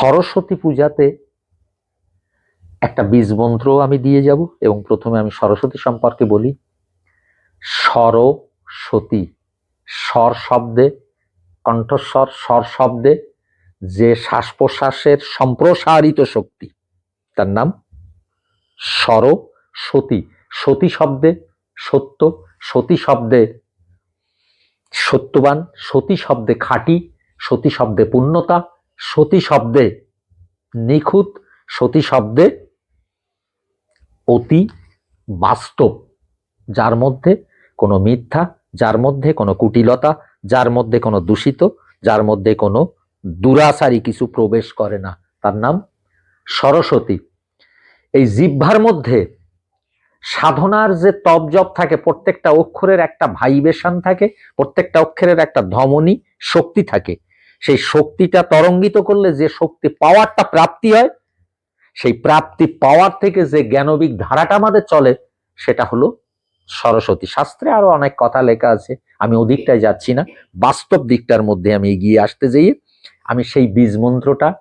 সরস্বতী পূজাতে একটা বীজ মন্ত্র আমি দিয়ে যাব এবং প্রথমে আমি সরস্বতী সম্পর্কে বলি। সরস্বতী। স্বর শব্দে, কণ্ঠস্বর, স্বর শব্দে যে শ্বাস প্রশ্বাসের সম্প্রসারিত শক্তি, তার নাম সরস্বতী। সতী শব্দে সত্য, সতী শব্দে সত্যবান, সতী শব্দে খাঁটি, সতী শব্দে পূর্ণতা সতী শব্দে নিখুঁত, সতী শব্দে অতি বাস্তব, যার মধ্যে কোনো মিথ্যা, যার মধ্যে কোনো কুটিলতা, যার মধ্যে কোনো দূষিত, যার মধ্যে কোনো দুরাচারী কিছু প্রবেশ করে না। তার নাম সরস্বতী। এই জিহ্বার মধ্যে সাধনার যে তপ জপ থাকে, প্রত্যেকটা অক্ষরের একটা ভাইবেশন থাকে, প্রত্যেকটা অক্ষরের একটা ধমনী শক্তি থাকে। সেই শক্তিটা তরঙ্গিত করলে যে শক্তি পাওয়ারটা প্রাপ্তি হয়, সেই প্রাপ্তি পাওয়ার থেকে যে জ্ঞানবিক ধারাটা আমাদের চলে, সেটা হলো সরস্বতী শাস্ত্রে আরও অনেক কথা লেখা আছে। আমি ওদিকটায় যাচ্ছি না, বাস্তব দিকটার মধ্যে আমি এগিয়ে আসতে যাই, আমি সেই বীজ মন্ত্রটা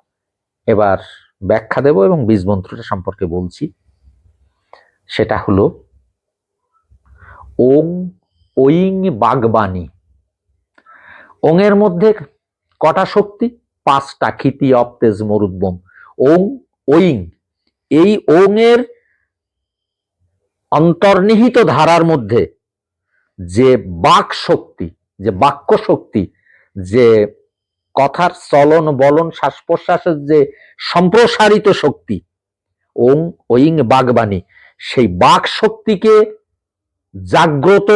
এবার ব্যাখ্যা দেব এবং বীজ মন্ত্রটা সম্পর্কে বলছি। সেটা হলো, ওং, ওইং বাগবাণী। ওং এর মধ্যে কটা শক্তি? পাঁচটা ক্ষিতি অপ্তেজ মরুদ্বম। ওং, ওইং। এই ওং এর অন্তর্নিহিত ধারার মধ্যে যে বাক শক্তি, যে বাক্য শক্তি, যে কথার চলন, বলন শ্বাস প্রশ্বাসের যে সম্প্রসারিত শক্তি, ওং, ওইং, বাগবাণী, সেই বাক শক্তিকে জাগ্রত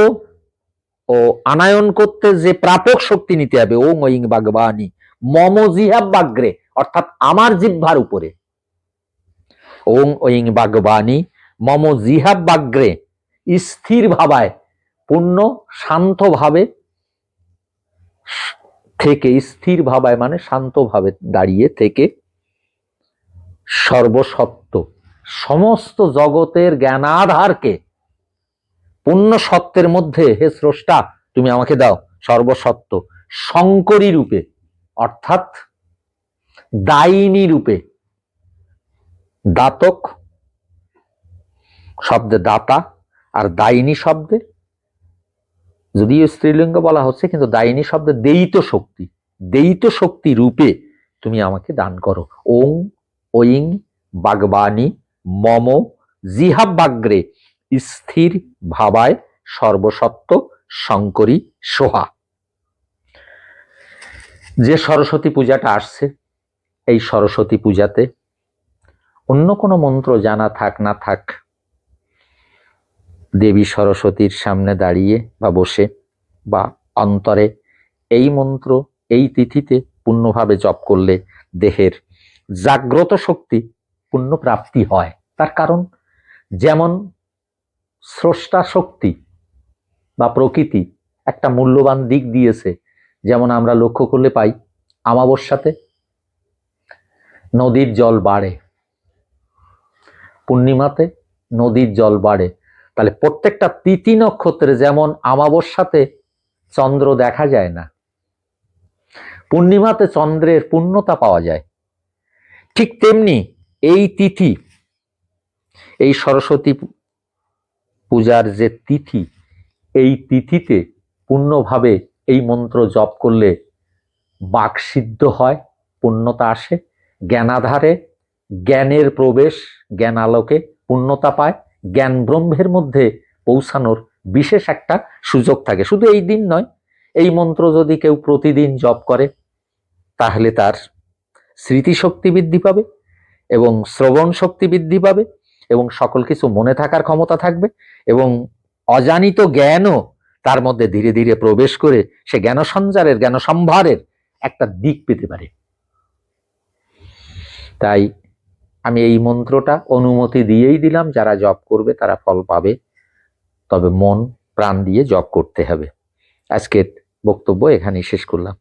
ও আনায়ন করতে যে প্রাপক শক্তি নিতে হবে, ওং ওইং বাগবাণী মম জিহাব বাগ্রে, অর্থাৎ আমার জিহ্বার উপরে। ওং ওইং বাগবাণী মম জিহাব বাগ্রে, স্থির ভাবায়, পূর্ণ, শান্ত ভাবে, থেকে স্থির ভাবায় মানে শান্ত ভাবে দাঁড়িয়ে থেকে সর্বসত্ত্ব, সমস্ত জগতের জ্ঞানাধারকে পূর্ণ সত্যের মধ্যে হে স্রষ্টা, তুমি আমাকে দাও সর্বসত্য। শঙ্করী রূপে, অর্থাৎ দায়িনী রূপে, দাতক শব্দে দাতা আর দায়িনী শব্দে, যদিও স্ত্রীলিঙ্গ বলা হচ্ছে, কিন্তু দায়িনী শব্দে দেইত শক্তি দেইত শক্তি রূপে তুমি আমাকে দান করো। ওং, ওইং, বাগবাণী, মম, জিহাব্বাগ্রে স্থির ভাবায় সর্বসত্ব শঙ্করী সোহা। যে সরস্বতী পূজাটা আসছে, এই সরস্বতী পূজাতে অন্য কোনো মন্ত্র জানা থাক না থাক, দেবী সরস্বতীর সামনে দাঁড়িয়ে বা বসে বা অন্তরে এই মন্ত্র, এই তিথিতে পূর্ণভাবে জপ করলে দেহের জাগ্রত শক্তি পূর্ণ প্রাপ্তি হয়। তার কারণ, যেমন স্রষ্টা শক্তি বা প্রকৃতি একটা মূল্যবান দিক দিয়েছে। যেমন আমরা লক্ষ্য করলে পাই, আমাবস্যাতে নদীর জল বাড়ে। পূর্ণিমাতে নদীর জল বাড়ে। তাহলে প্রত্যেকটা তিথি নক্ষত্রে যেমন আমাবস্যাতে চন্দ্র দেখা যায় না, পূর্ণিমাতে চন্দ্রের পূর্ণতা পাওয়া যায়। ঠিক তেমনি এই তিথি, এই সরস্বতী পূজার যে তিথি, এই তিথিতে পূর্ণভাবে এই মন্ত্র জপ করলে বাক সিদ্ধ হয়, পূর্ণতা আসে, জ্ঞানাধারে, জ্ঞানের প্রবেশ জ্ঞান আলোকে পূর্ণতা পায়, জ্ঞান ব্রহ্মের মধ্যে পৌঁছানোর বিশেষ একটা সুযোগ থাকে। শুধু এই দিন নয়, এই মন্ত্র যদি কেউ প্রতিদিন জপ করে, তাহলে তার স্মৃতিশক্তি বৃদ্ধি পাবে এবং শ্রবণ শক্তি বৃদ্ধি পাবে এবং সকল কিছু মনে থাকার ক্ষমতা থাকবে এবং অজানিত জ্ঞানও তার মধ্যে ধীরে ধীরে প্রবেশ করে সে জ্ঞান সঞ্চারের জ্ঞান সম্ভারের একটা দিক পেতে পারে। তাই আমি এই মন্ত্রটা অনুমতি দিয়েই দিলাম, যারা জপ করবে তারা ফল পাবে। তবে মন, প্রাণ দিয়ে জপ করতে হবে। আজকের বক্তব্য এখানেই শেষ করলাম।